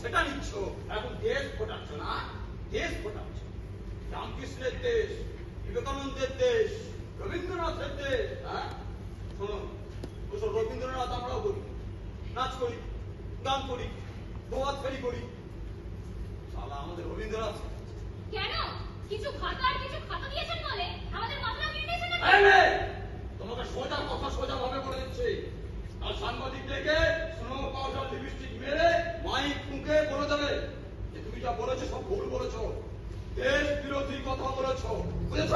সেটা নিচ্ছ এখন দেশ ফোটাচ্ছ না দেশ ফোটাচ্ছ রামকৃষ্ণের দেশ বিবেকানন্দের দেশ রবীন্দ্রনাথের দেশ হ্যাঁ? শোনো ওসব রবীন্দ্রনাথ আমরাও করি। নাচ করি গান করি প্রভাত ফেরি করি। শালা আমাদের রবীন্দ্রনাথ কেন? কিছু খাতা আর কিছু খাতা দিয়েছেন বলে? আমাদের মাথা কেটেছেন না তোমাকে সোজা কথা সোজা ভাবে বলে দিচ্ছি। বলেছ সব ভুল বলেছ। দেশ বিরোধী কথা বলেছ বুঝেছ?